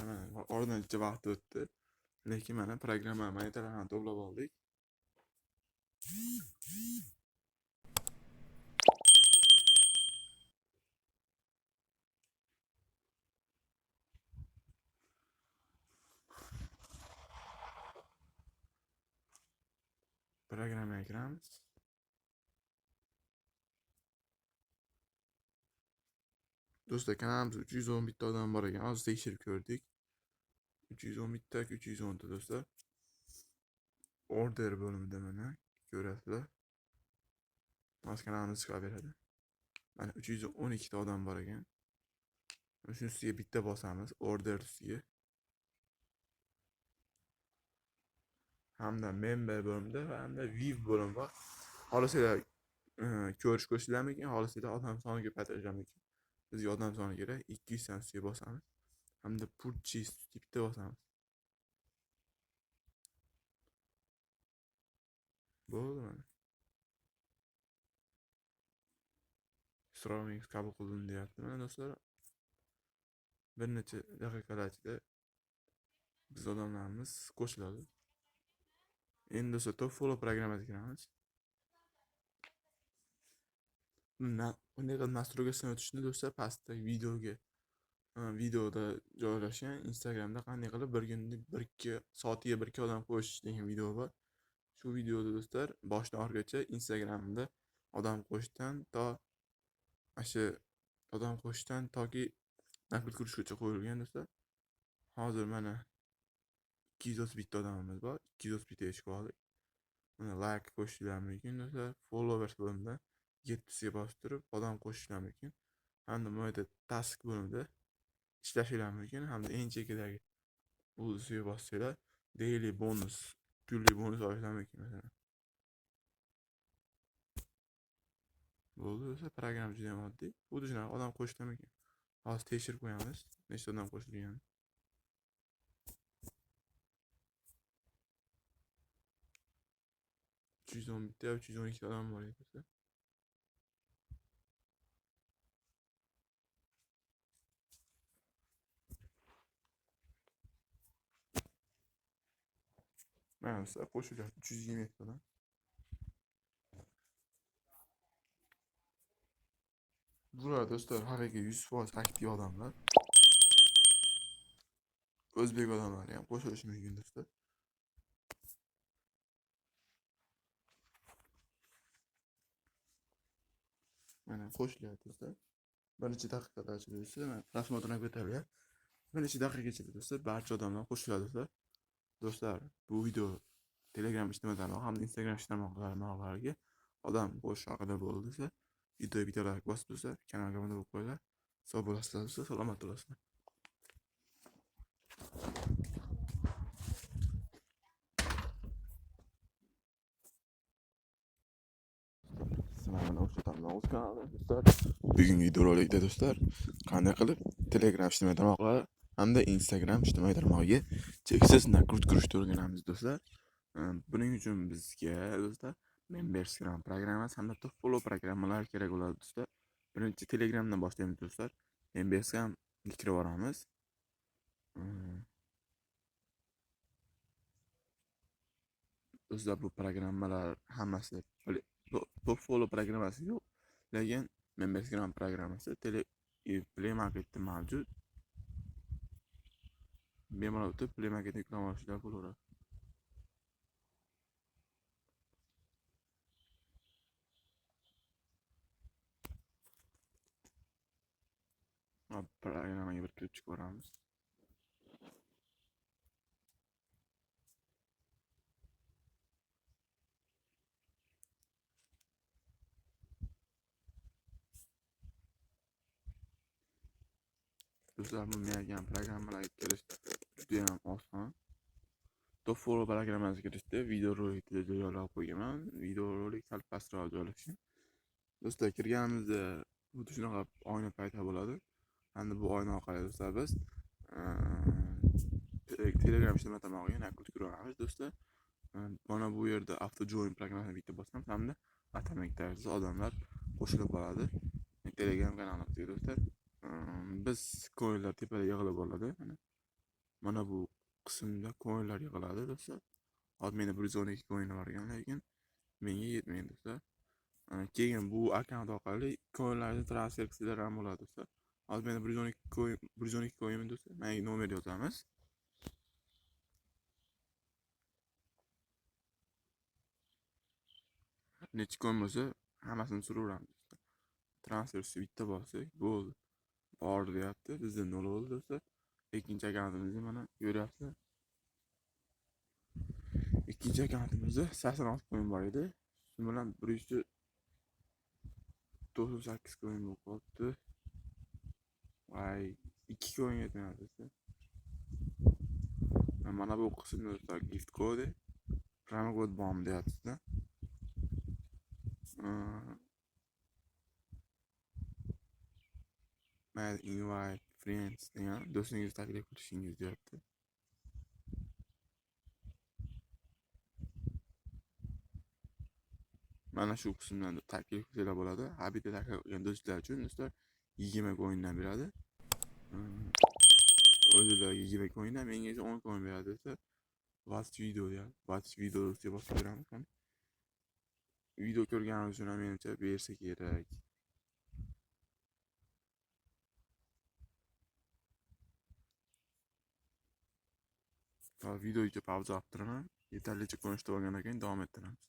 mana oradan necha vaqt o'tdi lekin mana programma monitorini to'plab oldik programmaga kiramiz do'stlar kanalimizda uch yuz o'n bitta odam bor ekan hozir tekshirib ko'rdik uch yuz o'n bitta uch yuz o'nta do'stlar order ko'rasizlar hozir kanalimiz chiqaveradi mana uch yuz o'n ikkita odam bor ekan shuni ustiga bitta bosamiz order ustiga hamda member bo'limida va hamda viv bo'limi bor xohlasanglar e, ko'rish ko'rsanglar mumkin xohlasanglar odam soni ko'paytirishlar mumkin bizga odam soni kerak ikki yuzdan ustiga bosamiz hamda purchase ustiga bitta bosamiz bo'ldi mana so'rovingiz qabul qilindi deyapti mana do'stlar bir necha daqiqalar ichida biz odamlarimiz qo'shiladi endi do'stlar top follow programmasiga kiramiz bunday qilib настройкасini o'tishni do'stlar pastda videoga videoda joylashgan instagramda qanday qilib bir kunda bir ikki soatiga bir ikki odam qo'shish degan video bor. Shu videoda do'stlar boshidan oxirigacha instagramda odam qo'shishdan to mana shu odam qo'shishdan toki nakl kirishgacha qo'yilgan do'stlar. Hozir mana ikki yuz o'ttiz bitta odamimiz bor ikki yuz o'ttiz bittaga chiqib oldik mana like qo'shishlar mumkin do'stlar followers bo'limida yettisiga bosib turib odam qo'shishlar mumkin hamda bu yerda task bo'limida ishlashinglar mumkin hamda eng chekadagi usiga bossanglar daily bonus kunlik bonus olishlar mumkin masalan bo'ldi do'stlar programma juda ham oddiy xuddi shunaqa odam qo'shishlar mumkin hozir tekshirib qo'yamiz nechta odam qo'shilganini uch yuz o'n bitta uch Ben mesela koşacak 320 ekranı. Burada dostlar HVG 100 Fuat aktif adamlar. Özbek adamlar yani koşuyor şimdi gündüzde. Yani koşuyor dostlar. Ben iki dakikada açılıyor. Ben rasmatına götürüyor. Ben iki dakika geçirdi dostlar. Barçı adamlar koşuyor dostlar do'stlar bu video telegram ijtimoiy tarmoq hamda instagram ijtimoiy tarmoqlariga odam qo'shish haqida bo'ldi do'stlar videoga bitta like bosib do'stlar kanalga obuna bo'lib qo'yinglar sog' bo'lasizlar do'stlar salomat bo'lasizlar bugungi videorolikda do'stlar. Qanday qilib telegram ijtimoiy tarmoqlari hamda instagram ijtimoiy tarmog'iga cheksiz nakrut kirishni o'rganamiz do'stlar. Buning uchun bizga do'stlar? Memberskram programmasi hamda top follow programmalari kerak bo'ladi do'stlar. Birinchi telegramdan boshlaymiz do'stlar. Memberskramga kirib boramiz Hmm. do'stlar bu programmalar hammasi top follow programmasi yo'q lekin memberskram programmasi tele play marketda mavjud bemalol o'tib play marketni yuklab olishlar bo'laveradi Hop, programmaga bir kirib do'stlar bu bergan programmalarga kirish judayam oson top follow programmasiga kirishda videorolikda joylab qo'yganman videorolik sal pastroq joylashgan do'stlar kirganimizda xuddi shunaqa oyna paydo bo'ladi hamda bu oyna orqali do'stlar biz. Eee, telegram ijtimoiy tarmog'iga nakul ko'ramiz do'stlar. Mana bu yerda avto join programmasini bitta bosamiz hamda atomic tarzda odamlar qo'shilib qoladi telegram kanalimizga do'stlar biz koinlar tepada yig'ilib oladi mana mana bu qismda coinlar yig'iladi do'stlar. Hozir menda 112 coin bor ekan, lekin do'stlar. Ana keyin bu akkaunt orqali coinlarni transfer qilsalar ham bo'ladi do'stlar. Hozir menda 112 coin 112 coin do'stlar. Menga nomer yozamiz. Necha coin bo'lsa, hammasini suraveramiz do'stlar. Transfer bitta bossak bo'ldi. Bor deyapti. Bizda nol bo'ldi do'stlar. Ikkinchi akkauntimizni mana ko'ryapsizlar. Ikkinchi akkauntimizda 86 coin bor edi. Shu bilan 198 coin bo'lib qolibdi. Voy, 2 coin yetmayapti do'stlar. Mana bu qismda do'stlar gift kodi, promo kod bormi deyapsizda. Mayli invite friends degan do'stingizni taklif qilishingiz deyapti. Mana shu qismdan taklif qilsalar bo'ladi. Ha bitta taklif qilgan do'stlar uchun do'stlar 20 coindan beradi. O'zilariga 20 coindan, menga esa 10 coin beradi do'stlar. Watch video deyapti. Watch video deb bosib beramiz. Video ko'rganingiz uchun menimcha bersa kerak. Va videoga pauza olib turaman. Yetarlicha ko'rinishda bo'lgandan keyin davom ettiramiz.